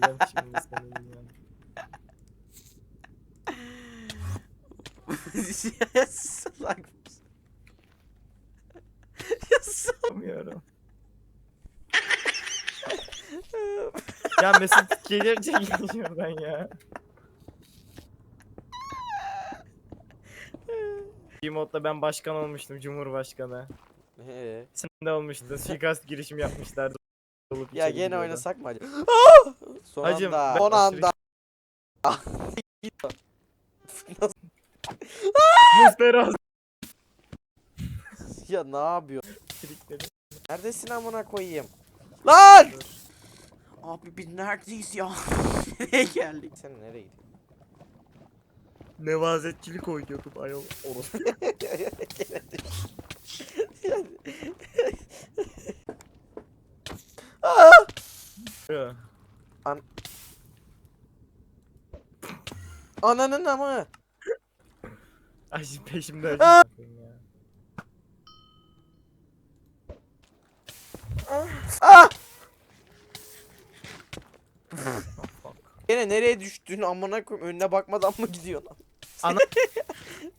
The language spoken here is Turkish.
Öldüreceğim şimdi senin ya. salak mısın? ya salak. Yapamıyorum. ya Mesut gelir çekil şuradan ya. Bir modda ben başkan olmuştum, cumhurbaşkanı. Ee, Sen de olmuştun, suikast girişimi yapmışlardı. Olup ya gene oynasak mı acaba? Ah! Son Hacım, anda. Son anda. Musteros ya ne yapıyor? Neredesin amına koyayım? Lan! Abi biz neredeyiz ya? Nereye geldik? Sen nereye? Nevazetçilik oynuyordum ayol. Orası. Ya. Ananın amı. Ay şimdi peşimde. Ah! Fuck. Gene nereye düştün amına koyayım önüne bakmadan mı gidiyorsun? Ana-